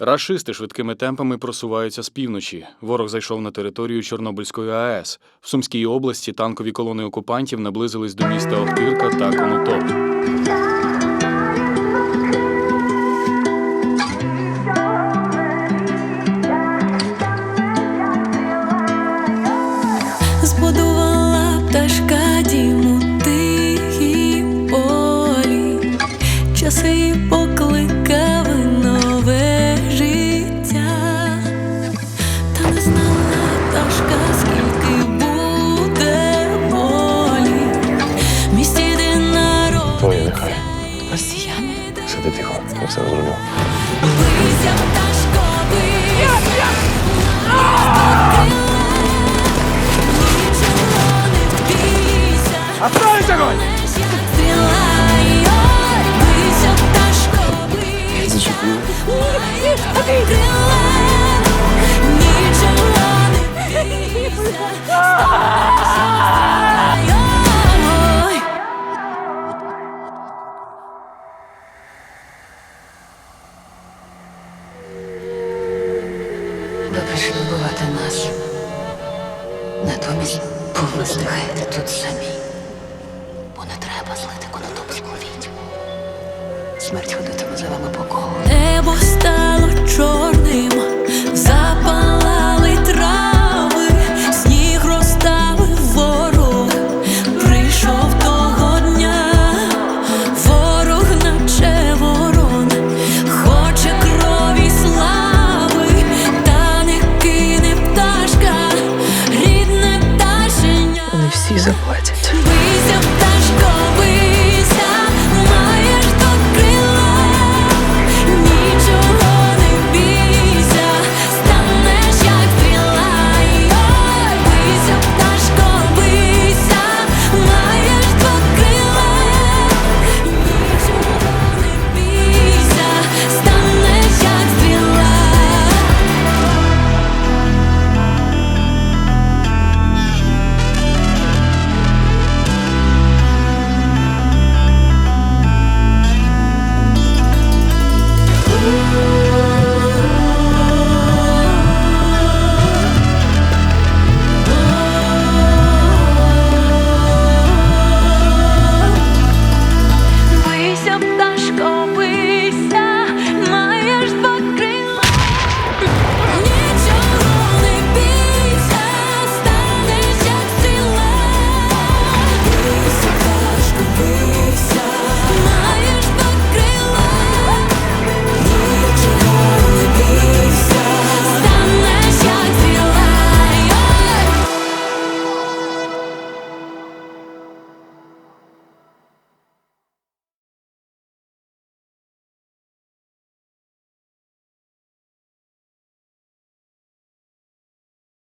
Рашисти швидкими темпами просуваються з півночі. Ворог зайшов на територію Чорнобильської АЕС. В Сумській області танкові колони окупантів наблизились до міста Охтирка та Конотоп. Сиди тихо, я все розроблю. ви прийшли нас. Натомість ви тут самі. Бо не треба злити конотопську відьму. Смерть ходитиме за вами по колу. Небо стало чорним. disappointed.